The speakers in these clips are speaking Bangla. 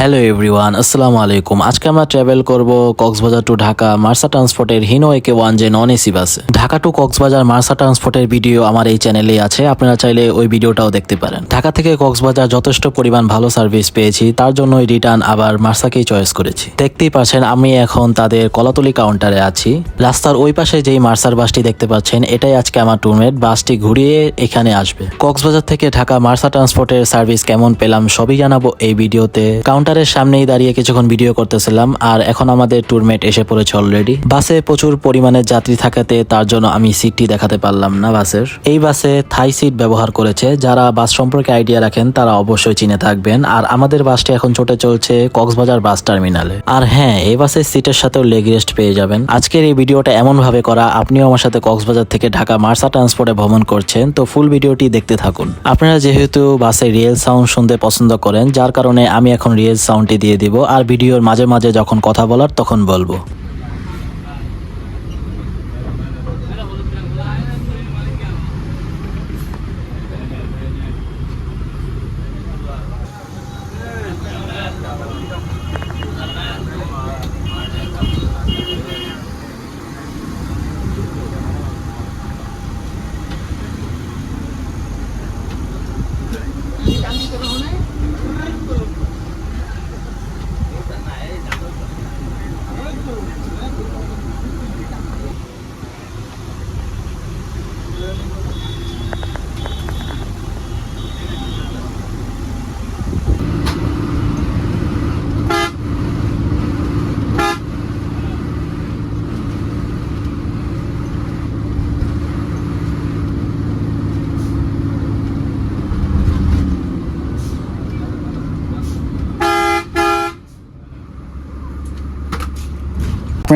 হ্যালো এভরিওয়ান আসসালামু আলাইকুম আজকে আমরা ট্রাভেল করব কক্সবাজার টু ঢাকা, মার্সা ট্রান্সপোর্টের হিনো একে ওয়ান যে নন এসি বাসে ঢাকা টু কক্সবাজার, মার্সা ট্রান্সপোর্টের ভিডিও আমার এই চ্যানেলেই আছে। আপনারা চাইলে ওই ভিডিওটাও দেখতে পারেন। ঢাকা থেকে কক্সবাজার যথেষ্ট পরিমাণ ভালো সার্ভিস পেয়েছি। তার জন্যই রিটার্ন আবার মার্সাকেই চয়েস করেছি। দেখতেই পাচ্ছেন, আমি এখন তাদের কলাতলি কাউন্টারে আছি। রাস্তার ওই পাশে যেই মার্সার বাসটি দেখতে পাচ্ছেন, এটাই আজকে আমার টুরমেট বাসটি ঘুরিয়ে এখানে আসবে। কক্সবাজার থেকে ঢাকা, মার্সা ট্রান্সপোর্টের সার্ভিস কেমন পেলাম সবই জানাব এই ভিডিওতে কাউন্টারের সামনেই দাঁড়িয়ে কিছুক্ষণ ভিডিও করতেছিলাম, আর এখন আমাদের ট্যুরমেট এসে পড়েছে অলরেডি বাসে প্রচুর পরিমাণে যাত্রী থাকাতে তার জন্য আমি সিটটি দেখাতে পারলাম না বাসের। এই বাসে থাই সিট ব্যবহার করেছে, যারা বাস সম্পর্কে আইডিয়া রাখেন, তারা অবশ্যই চিনে থাকবেন। আর আমাদের বাসটি এখন ছোটে চলছে কক্সবাজার বাস টার্মিনালে। আর হ্যাঁ এই বাসের সিটের সাথেও লেগ রেস্ট পেয়ে যাবেন। আজকের এই ভিডিওটা এমন ভাবে করা, আপনিও আমার সাথে কক্সবাজার থেকে ঢাকা মার্সা ট্রান্সপোর্টে ভ্রমণ করছেন, তো ফুল ভিডিওটি দেখতে থাকুন। আপনারা যেহেতু বাসে রিয়েল সাউন্ড শুনতে পছন্দ করেন, যার কারণে আমি এখন রিয়েল সাউন্ডটি দিয়ে দিব। আর ভিডিওর মাঝে মাঝে যখন কথা বলার তখন বলব।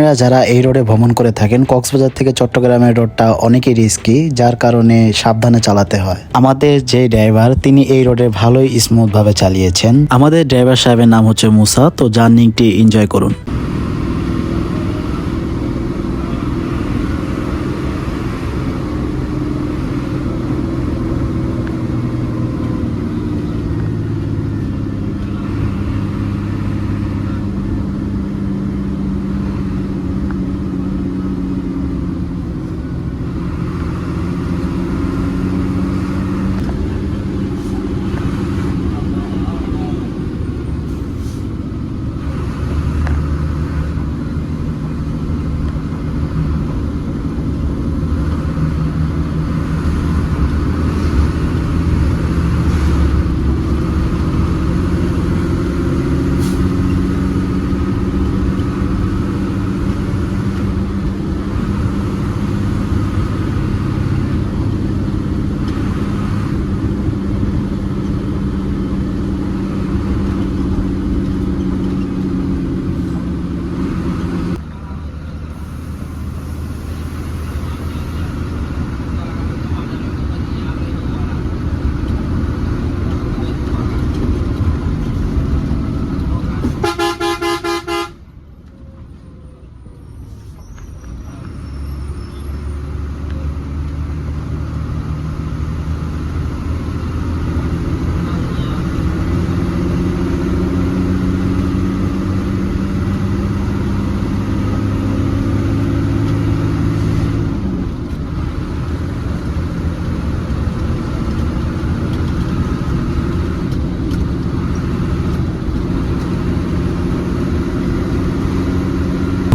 আপনারা যারা এই রোডে ভ্রমণ করে থাকেন, কক্সবাজার থেকে চট্টগ্রামের রোডটা অনেকই রিস্কি যার কারণে সাবধানে চালাতে হয়। আমাদের যে ড্রাইভার, তিনি এই রোডে ভালোই স্মুথভাবে চালিয়েছেন। আমাদের ড্রাইভার সাহেবের নাম হচ্ছে মুসা, তো জার্নিংটি এনজয় করুন।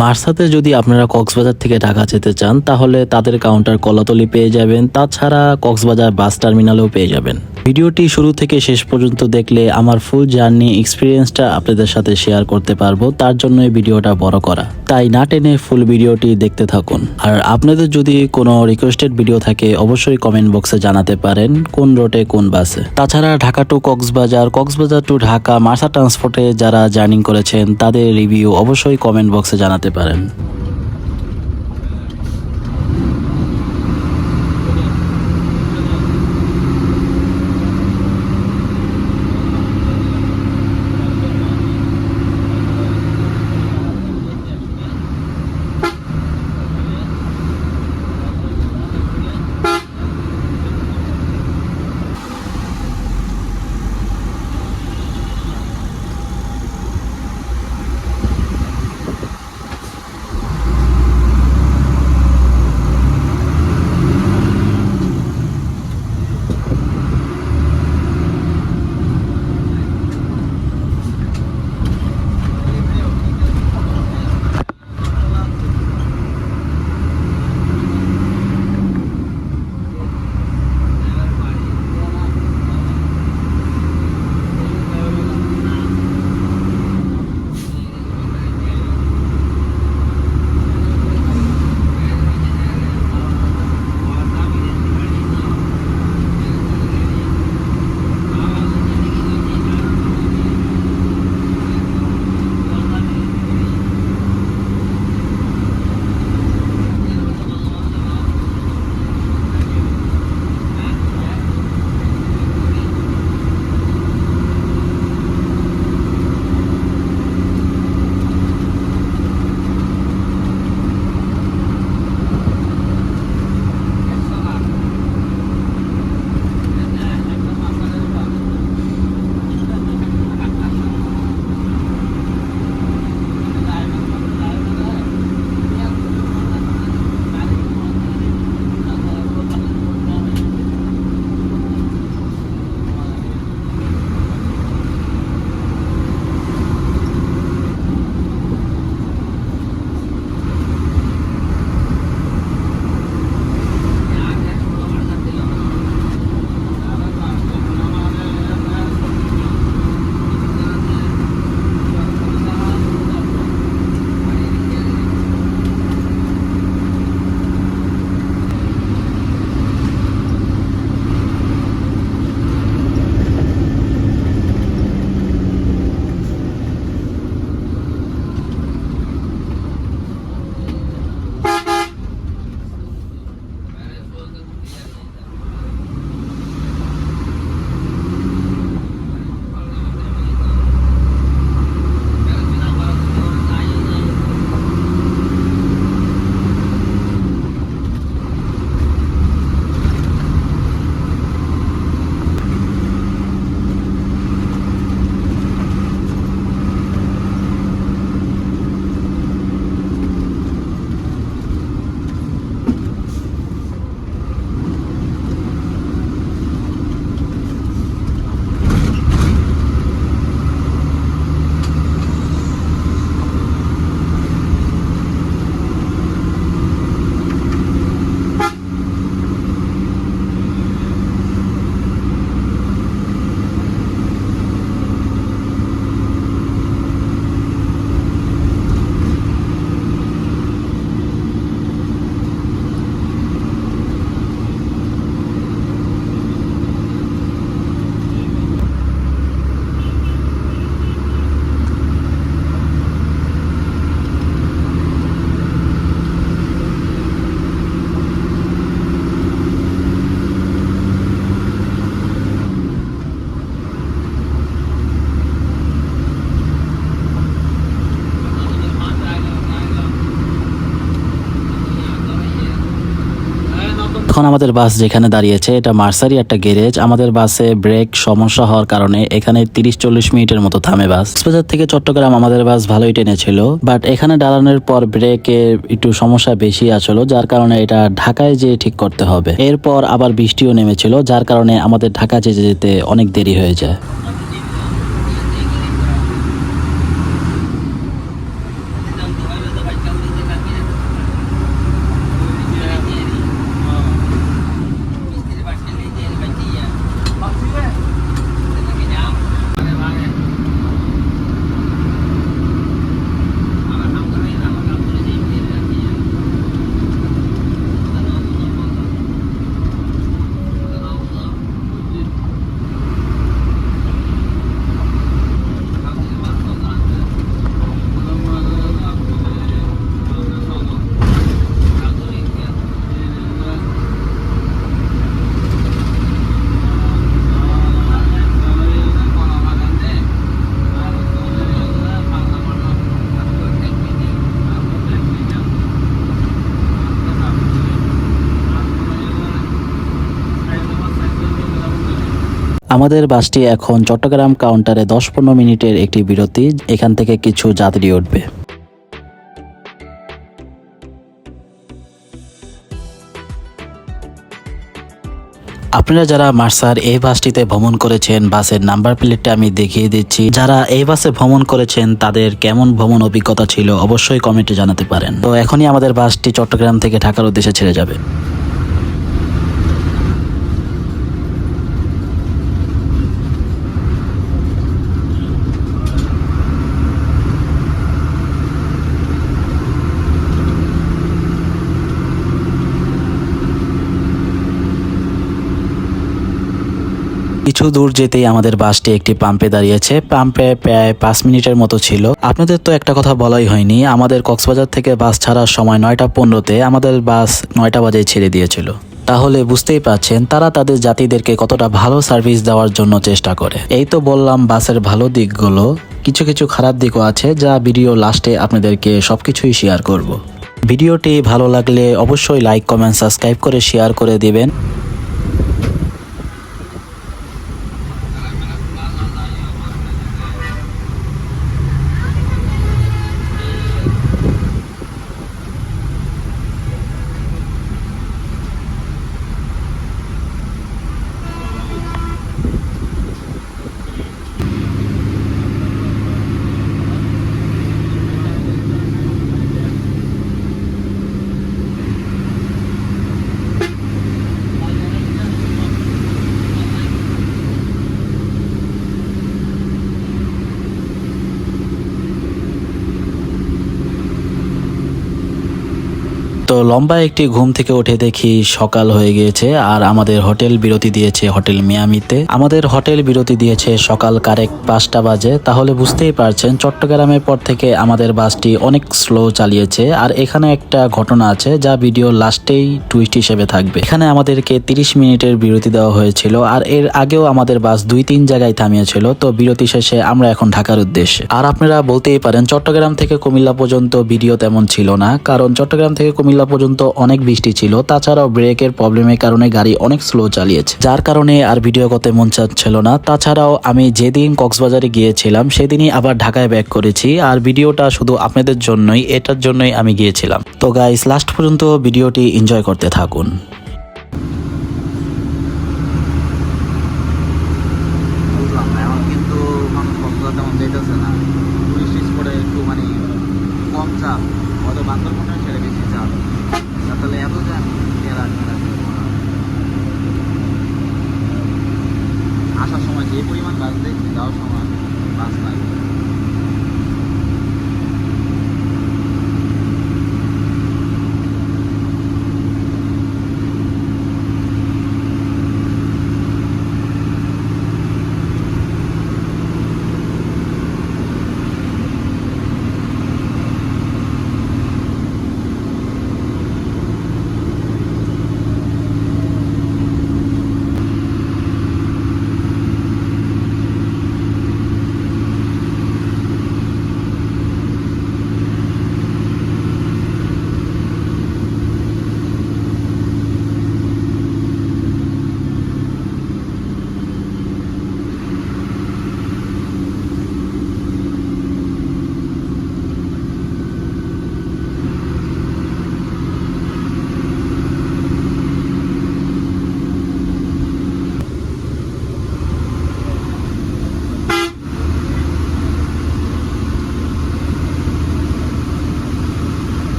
মার্সাতে যদি আপনারা কক্সবাজার থেকে ঢাকা যেতে চান, তাহলে তাদের কাউন্টার কলাতলি পেয়ে যাবেন। তাছাড়া কক্সবাজার বাস টার্মিনালেও পেয়ে যাবেন। ভিডিওটি শুরু থেকে শেষ পর্যন্ত দেখলে আমার ফুল জার্নি এক্সপিরিয়েন্সটা আপনাদের সাথে শেয়ার করতে পারব, তার জন্য এই ভিডিওটা বড় করা। তাই না টেনে ফুল ভিডিওটি দেখতে থাকুন। আর আপনাদের যদি কোনো রিকোয়েস্টেড ভিডিও থাকে, অবশ্যই কমেন্ট বক্সে জানাতে পারেন, কোন রোডে কোন বাসে তাছাড়া ঢাকা টু কক্সবাজার কক্সবাজার টু ঢাকা, মার্সা ট্রান্সপোর্টে যারা জার্নিং করেছেন, তাদের রিভিউ অবশ্যই কমেন্ট বক্সে জানাতে পারেন। এখন আমাদের বাস যেখানে দাঁড়িয়েছে, এটা মার্সারি একটা গ্যারেজ। আমাদের বাসে ব্রেক সমস্যা হওয়ার কারণে এখানে তিরিশ চল্লিশ মিনিটের মতো থামে বাস। কক্সবাজার থেকে চট্টগ্রাম আমাদের বাস ভালোই টেনেছিল বাট এখানে দাঁড়ানোর পর ব্রেকে একটু সমস্যা বেশি আসলো যার কারণে এটা ঢাকায় যে ঠিক করতে হবে। এরপর আবার বৃষ্টিও নেমেছিল, যার কারণে আমাদের ঢাকা যেতে যেতে অনেক দেরি হয়ে যায়। আমাদের বাসটি এখন চট্টগ্রাম কাউন্টারে দশ পনেরো মিনিটের একটি বিরতি, এখান থেকে কিছু যাত্রী উঠবে। আপনারা যারা মার্সার এই বাসটিতে ভ্রমণ করেছেন, বাসের নাম্বার প্লেটটা আমি দেখিয়ে দিচ্ছি। যারা এই বাসে ভ্রমণ করেছেন, তাদের কেমন ভ্রমণ অভিজ্ঞতা ছিল অবশ্যই কমেন্টে জানাতে পারেন। তো এখনই আমাদের বাসটি চট্টগ্রাম থেকে ঢাকার উদ্দেশ্যে ছেড়ে যাবে। কিছু দূর যেতেই আমাদের বাসটি একটি পাম্পে দাঁড়িয়েছে। পাম্পে প্রায় পাঁচ মিনিটের মতো ছিল। আপনাদের তো একটা কথা বলাই হয়নি, আমাদের কক্সবাজার থেকে বাস ছাড়ার সময় নয়টা পনেরোতে আমাদের বাস নয়টা বাজে ছেড়ে দিয়েছিল। তাহলে বুঝতেই পাচ্ছেন তারা তাদের জাতিদেরকে কতটা ভালো সার্ভিস দেওয়ার জন্য চেষ্টা করে। এই তো বললাম, বাসের ভালো দিকগুলো, কিছু কিছু খারাপ দিকও আছে যা ভিডিও লাস্টে আপনাদেরকে সবকিছুই শেয়ার করব। ভিডিওটি ভালো লাগলে অবশ্যই লাইক কমেন্ট সাবস্ক্রাইব করে শেয়ার করে দিবেন। তো লম্বা একটি ঘুম থেকে উঠে দেখি সকাল হয়ে গিয়েছে আর আমাদের হোটেল বিরতি দিয়েছে হোটেল মিয়ামিতে। আমাদের হোটেল বিরতি দিয়েছে সকাল কারেক্ট পাঁচটা বাজে। তাহলে বুঝতেই পারছেন চট্টগ্রামের পর থেকে আমাদের বাসটি অনেক স্লো চালিয়েছে আর এখানে একটা ঘটনা আছে যা ভিডিও লাস্টেই টুইস্ট হিসেবে থাকবে। এখানে আমাদেরকে 30 মিনিটের বিরতি দেওয়া হয়েছিল আর এর আগেও আমাদের বাস দুই তিন জায়গায় থামিয়েছিল। তো বিরতি শেষে আমরা এখন ঢাকার উদ্দেশ্যে। আর আপনারা বলতেই পারেন চট্টগ্রাম থেকে কুমিল্লা পর্যন্ত ভিডিও তেমন ছিল না, কারণ চট্টগ্রাম থেকে কুমিল্লা পর্যন্ত অনেক বৃষ্টি ছিল। তাছাড়াও ব্রেকের প্রবলেমের কারণে গাড়ি অনেক স্লো চালিয়েছে। যার কারণে আর ভিডিও করতে মন চাচ্ছিল না। তাছাড়াও আমি যেদিন কক্সবাজারে গিয়েছিলাম, সেদিনই আবার ঢাকায় ব্যাক করেছি। আর ভিডিওটা শুধু আপনাদের জন্যই, এটার জন্যই আমি গিয়েছিলাম। তো গাইস লাস্ট পর্যন্ত ভিডিওটি এনজয় করতে থাকুন।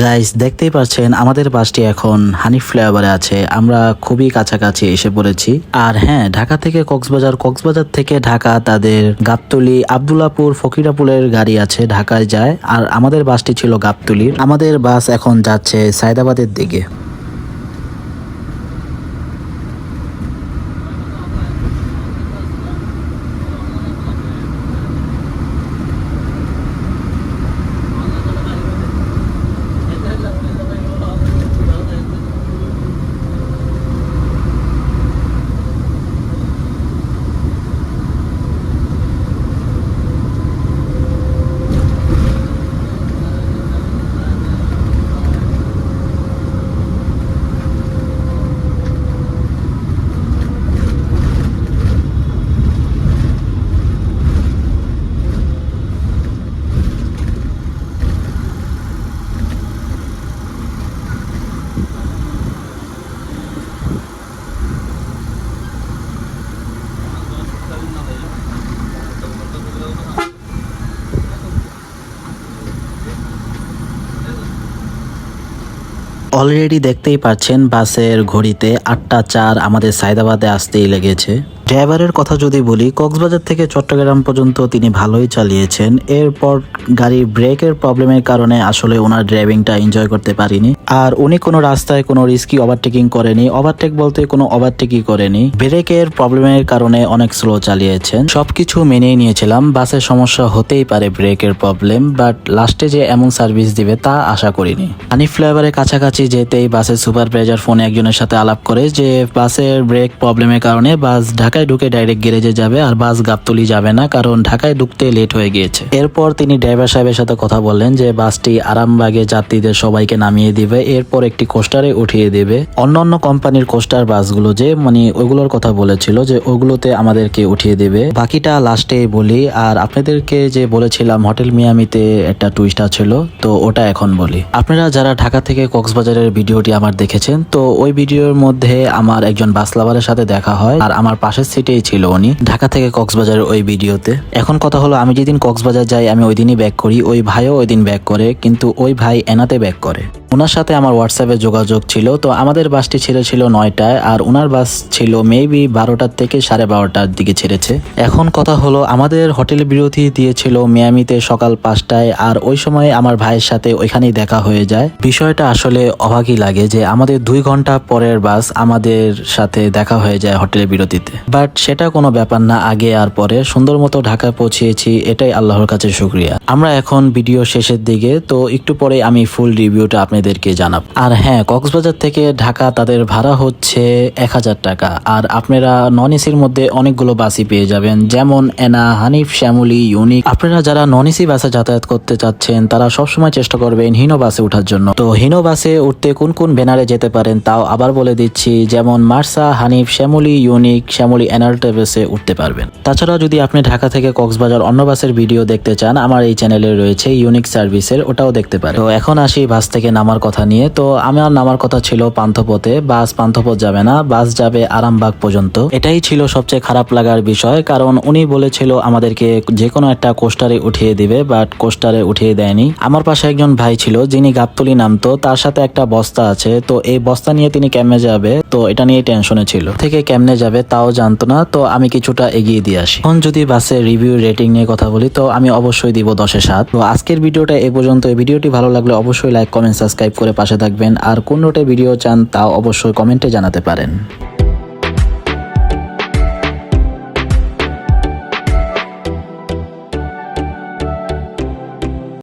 গাইস দেখতেই পাচ্ছেন, আমাদের বাসটি এখন হানি ফ্লাইওভারে আছে। আমরা খুবই কাছাকাছি এসে পড়েছি। আর হ্যাঁ ঢাকা থেকে কক্সবাজার কক্সবাজার থেকে ঢাকা তাদের গাবতলি, আবদুল্লাপুর ফকিরাপুরের গাড়ি আছে, ঢাকায় যায়। আর আমাদের বাসটি ছিল গাবতলির। আমাদের বাস এখন যাচ্ছে সায়দাবাদের দিকে। অলরেডি দেখতেই পাচ্ছেন বাসের ঘড়িতে আটটা চার আমাদের সায়দাবাদে আসতেই লেগেছে। ড্রাইভারের কথা যদি বলি, কক্সবাজার থেকে চট্টগ্রাম পর্যন্ত তিনি ভালোই চালিয়েছেন। এরপর গাড়ির ব্রেকের প্রবলেমের কারণে আসলে ওনার ড্রাইভিংটা এনজয় করতে পারিনি। আর উনি কোনো রাস্তায় কোনো রিস্কি ওভারটেকিং করেনি। ওভারটেক বলতে কোনো ওভারটেকই করেনি। ব্রেকের প্রবলেমের কারণে অনেক স্লো চালিয়েছেন। সবকিছু মেনেই নিয়েছিলাম। বাসের সমস্যা হতেই পারে ব্রেকের প্রবলেম বাট লাস্টে যে এমন সার্ভিস দিবে তা আশা করিনি। হানি ফ্লেভারের কাছাকাছি যেতেই বাসের সুপারভাইজার ফোনে একজনের সাথে আলাপ করে যে বাসের ব্রেক প্রবলেমের কারণে বাস ঢাকায় ঢুকে ডাইরেক্ট গ্যারেজে যাবে আর বাস গাবতলি যাবে না, কারণ ঢাকায় ঢুকতে লেট হয়ে গিয়েছে। এরপর তিনি ড্রাইভার সাহেবের সাথে কথা বললেন যে, বাসটি আরামবাগে যাত্রীদের সবাইকে নামিয়ে দিবে, এরপর একটি কোস্টারে উঠিয়ে দেবে। অন্যান্য কোম্পানির কোস্টার বাসগুলো যে মানে ওইগুলোর কথা বলেছিল যে, ওগুলোতে আমাদেরকে উঠিয়ে দেবে। বাকিটা লাস্টে বলি, আর আপনাদেরকে যে বলেছিলাম হোটেল মিয়ামিতে একটা টুইস্ট ছিল তো ওটা এখন বলি। আপনারা যারা ঢাকা থেকে কক্সবাজারের ভিডিওটি আমার দেখেছেন, তো ওই ভিডিওর মধ্যে আমার একজন বাস লাভারের সাথে দেখা হয়, আর আমার পাশের সিটেই ছিল উনি। ঢাকা থেকে কক্সবাজারের ওই ভিডিওতে। এখন কথা হলো, আমি যেদিন কক্সবাজার যাই, আমি ওই দিনই ব্যাক করি। ওই ভাইও ওই দিন ব্যাক করে, কিন্তু ওই ভাই এনাতে ব্যাক করে। ওনার সাথে আমার হোয়াটসঅ্যাপে যোগাযোগ ছিল, তো আমাদের বাসটি ছেড়েছিল নয়টায়, আর ওনার বাস ছিল মেবি বারোটার থেকে সাড়ে বারোটার দিকে ছেড়েছে। এখন কথা হলো, আমাদের হোটেল বিরতি দিয়েছিল মিয়ামিতে সকাল পাঁচটায়, আর ওই সময় আমার ভাইয়ের সাথে ওইখানেই দেখা হয়ে যায়। বিষয়টা আসলে অবাকই লাগে যে আমাদের দুই ঘণ্টা পরের বাস আমাদের সাথে দেখা হয়ে যায় হোটেলের বিরতিতে। বাট সেটা কোনো ব্যাপার না, আগে আর পরে। সুন্দর মতো ঢাকায় পৌঁছিয়েছি, এটাই আল্লাহর কাছে শুক্রিয়া। আমরা এখন ভিডিও শেষের দিকে, তো একটু পরে আমি ফুল রিভিউটা আপনাদেরকে জানাব। আর হ্যাঁ কক্সবাজার থেকে ঢাকা তাদের ভাড়া হচ্ছে এক হাজার টাকা। আর আপনারা নন এসির মধ্যে অনেকগুলো বাসই পেয়ে যাবেন, যেমন এনা, হানিফ, শ্যামলি, ইউনিক। আপনারা যারা নন এসি বাসে যাতায়াত করতে চাচ্ছেন, তারা সবসময় চেষ্টা করবেন হিনো বাসে ওঠার জন্য। তো হিনো বাসে উঠতে কোন কোন ব্যানারে যেতে পারেন, তাও আবার বলে দিচ্ছি, যেমন মার্সা, হানিফ, শ্যামলি, ইউনিক, শ্যামলি ট্রাভেলসে উঠতে পারবেন। তাছাড়া যদি আপনি ঢাকা থেকে কক্সবাজার অন্য বাসের ভিডিও দেখতে চান, আমার এই চ্যানেলে রয়েছে ইউনিক সার্ভিসের, ওটাও দেখতে পারেন। তো এখন আসি বাস থেকে নামার কথা নিয়ে। তো আমার নামার কথা ছিল পান্থপথে। বাস পান্থপথ যাবে না, বাস যাবে আরামবাগ পর্যন্ত। এটাই ছিল সবচেয়ে খারাপ লাগার বিষয়, কারণ উনি বলেছিল আমাদেরকে যে কোনো একটা কোস্টারে উঠিয়ে দিবে, বাট কোস্টারে উঠিয়ে দেয়নি। আমার পাশে একজন ভাই ছিল, যিনি গাবতলি নামতো, তার সাথে একটা বস্তা আছে। তো এই বস্তা নিয়ে তিনি কেমনে যাবে? তো এটা নিয়ে টেনশনে ছিল। থেকে কেমনে যাবে তাও জানতো না। তো আমি কিছুটা এগিয়ে দিয়ে আসি। এখন যদি বাসের রিভিউ, রেটিং নিয়ে কথা বলি, তো আমি অবশ্যই দিব দশে সাত। তো আজকের ভিডিওটা এ পর্যন্ত। এই ভিডিওটি ভালো লাগলে অবশ্যই লাইক, কমেন্ট, সাবস্ক্রাইব করে পাশে থাকবেন। আর কোন নোটে ভিডিও চান তাও অবশ্যই কমেন্টে জানাতে পারেন।